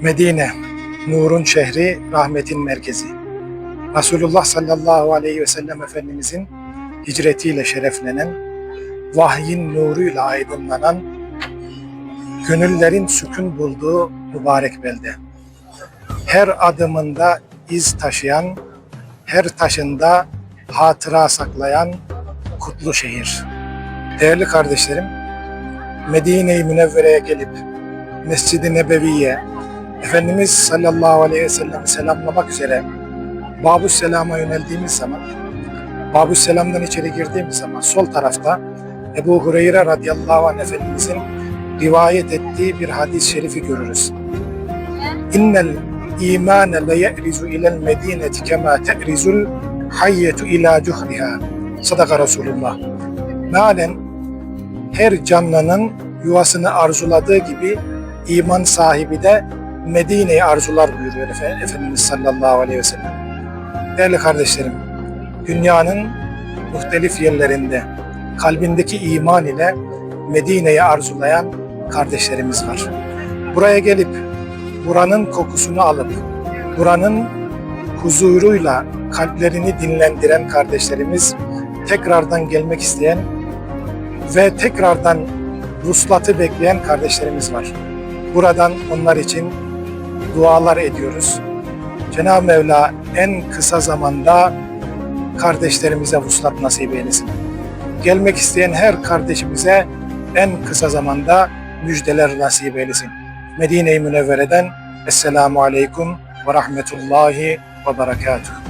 Medine, nurun şehri, rahmetin merkezi. Resulullah sallallahu aleyhi ve sellem Efendimizin hicretiyle şereflenen, vahyin nuruyla aydınlanan, gönüllerin sükun bulduğu mübarek belde. Her adımında iz taşıyan, her taşında hatıra saklayan kutlu şehir. Değerli kardeşlerim, Medine-i Münevvere'ye gelip Mescid-i Nebevi'ye Efendimiz sallallahu aleyhi ve sellem'i selamlamak üzere Babü Selam'a yöneldiğimiz zaman Babü Selam'dan içeri girdiğimiz zaman sol tarafta Ebu Hureyre radıyallahu anh Efendimizin rivayet ettiği bir hadis-i şerifi görürüz. İnnel imane le ye'rizu ilel medineti kema te'rizul hayyetu ila cuhriha. Sadaka Resulullah. Mealen her canlının yuvasını arzuladığı gibi iman sahibi de Medine'yi arzular buyuruyor Efe- Efendimiz sallallahu aleyhi ve sellem. Değerli kardeşlerim, dünyanın muhtelif yerlerinde kalbindeki iman ile Medine'yi arzulayan kardeşlerimiz var. Buraya gelip buranın kokusunu alıp buranın huzuruyla kalplerini dinlendiren kardeşlerimiz tekrardan gelmek isteyen ve tekrardan vuslatı bekleyen kardeşlerimiz var. Buradan onlar için dualar ediyoruz. Cenab-ı Mevla en kısa zamanda kardeşlerimize vuslat nasip eylesin. Gelmek isteyen her kardeşimize en kısa zamanda müjdeler nasip eylesin. Medine-i Münevvere'den Esselamu Aleyküm ve Rahmetullahi ve Berekatuhu.